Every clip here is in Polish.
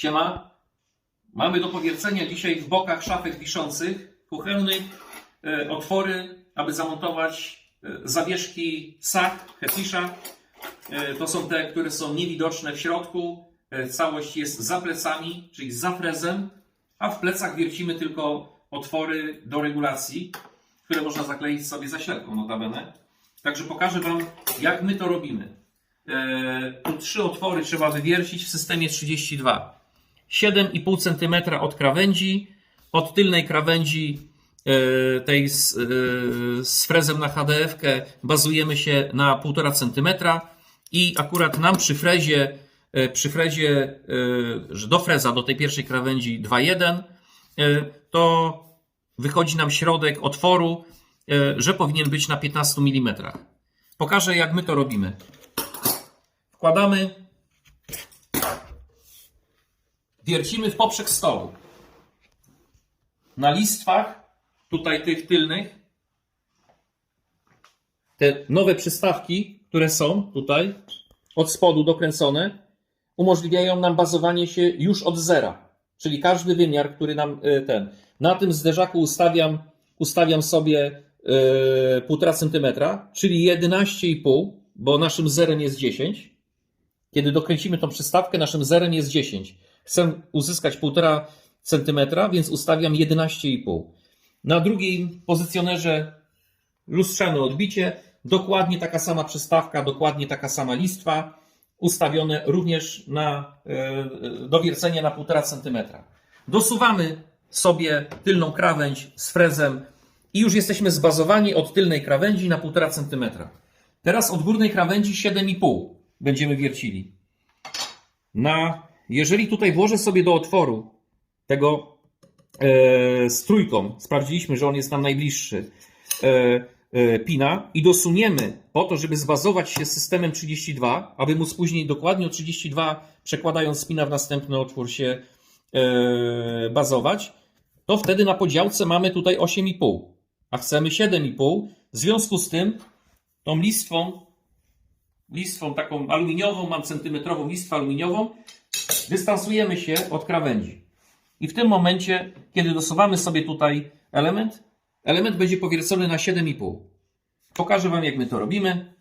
Siema. Mamy do powiercenia dzisiaj w bokach szafek wiszących kuchennych e, otwory, aby zamontować e, zawieszki SAK, Hefisza. E, to są te, które są niewidoczne w środku. Całość jest za plecami, czyli za frezem, a w plecach wiercimy tylko otwory do regulacji, które można zakleić sobie zaślepką notabene. Także pokażę Wam, jak my to robimy. Tu trzy otwory trzeba wywiercić w systemie 32. 7,5 cm od krawędzi, od tylnej krawędzi e, tej z, e, z frezem na HDF-kę bazujemy się na 1,5 cm i akurat nam przy frezie, e, przy frezie że do freza, do tej pierwszej krawędzi 2,1 e, to wychodzi nam środek otworu, że powinien być na 15 mm. Pokażę jak my to robimy. Wkładamy wiercimy w poprzek stołu. Na listwach, tutaj tych tylnych, te nowe przystawki, które są tutaj, od spodu dokręcone, umożliwiają nam bazowanie się już od zera. Czyli każdy wymiar, który nam y, ten. Na tym zderzaku ustawiam, ustawiam sobie y, 1,5 cm, czyli 11,5, bo naszym zerem jest 10. Kiedy dokręcimy tą przystawkę, naszym zerem jest 10. Chcę uzyskać 1,5 cm, więc ustawiam 11,5. Na drugim pozycjonerze lustrzane odbicie, dokładnie taka sama przystawka, dokładnie taka sama listwa, ustawione również na, e, do wiercenia na 1,5 cm. Dosuwamy sobie tylną krawędź z frezem i już jesteśmy zbazowani od tylnej krawędzi na 1,5 cm. Teraz od górnej krawędzi 7,5 będziemy wiercili. Na, jeżeli tutaj włożę sobie do otworu tego e, z trójką, sprawdziliśmy, że on jest nam najbliższy, e, e, pina i dosuniemy po to, żeby zbazować się systemem 32, aby móc później dokładnie o 32 przekładając spina w następny otwór się e, bazować, to wtedy na podziałce mamy tutaj 8,5, a chcemy 7,5. W związku z tym tą listwą listwą taką aluminiową, mam centymetrową listwę aluminiową, dystansujemy się od krawędzi. I w tym momencie, kiedy dosuwamy sobie tutaj element, element będzie powiercony na 7,5. Pokażę Wam, jak my to robimy.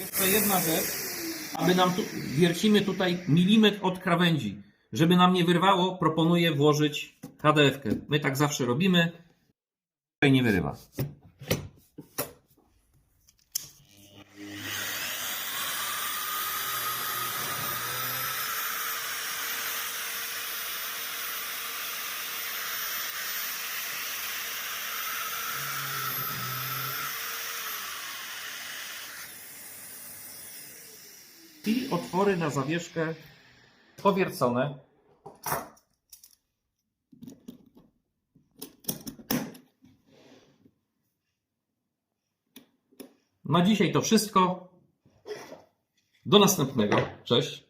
Jeszcze jedna rzecz, aby nam tu, wiercimy tutaj milimetr od krawędzi. Żeby nam nie wyrwało, proponuję włożyć HDF-kę. My tak zawsze robimy. Tutaj nie wyrywa. I otwory na zawieszkę powiercone. Na dzisiaj to wszystko. Do następnego. Cześć.